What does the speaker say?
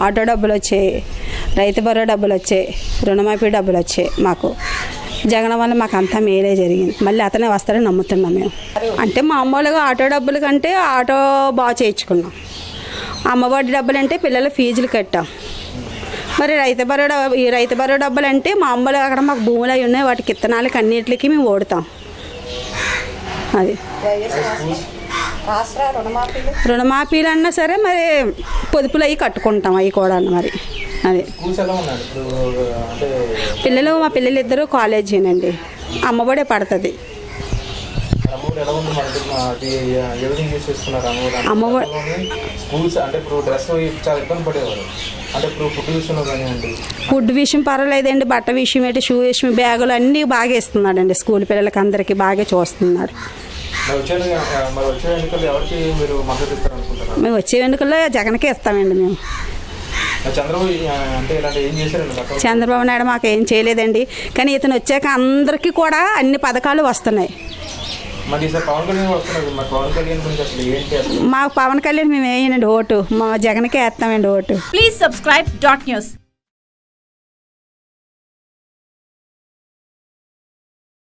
Auto డబ్బులు వచ్చాయి రైతు భరో డబ్బులు వచ్చాయి రుణమాఫీ డబ్బులు వచ్చాయి మాకు. జగన్ వల్ల మాకు అంతా మేలే జరిగింది. మళ్ళీ అతనే వస్తారని నమ్ముతున్నాం మేము. అంటే మామూలుగా ఆటో డబ్బుల కంటే ఆటో బాగా చేయించుకున్నాం. అమ్మఒడి డబ్బులు అంటే పిల్లల ఫీజులు కట్టాం. మరి రైతు భరో ఈ రైతు భరో డబ్బులు అంటే మామూలుగా అక్కడ మాకు భూములు అవి ఉన్నాయి వాటికి ఇత్తనాలకి అన్నింటికి మేము ఓడతాం. అది. రుణమాఫీలు? అన్నా సరే మరి పొదుపులు అవి కట్టుకుంటాం అవి కూడా మరి. అది. పిల్లలు మా పిల్లలు ఇద్దరు కాలేజీనండి అమ్మఒడే పడుతుంది. ఫుడ్ విషయం పర్వాలేదండి. బట్ట విషయం ఏంటి? షూ విషయం బ్యాగులు అన్నీ బాగా ఇస్తున్నాడండి స్కూల్ పిల్లలకి అందరికీ బాగా చూస్తున్నాడు మేము వచ్చే ఎన్నికల్లో జగన్కే ఇస్తామండి మేము. చంద్రబాబు నాయుడు మాకు ఏం చేయలేదండి. కానీ ఇతను వచ్చాక అందరికీ కూడా అన్ని పథకాలు వస్తున్నాయి. మరి ఈసారి పవన్ కళ్యాణ్ వస్తున్నారు మరి పవన్ కళ్యాణ్ గురించి అసలు ఏంటి అసలు మాకు పవన్ కళ్యాణ్ మేము వేయనండి ఓటు. మా జగన్కే వేస్తామండి vote. Please subscribe dot news.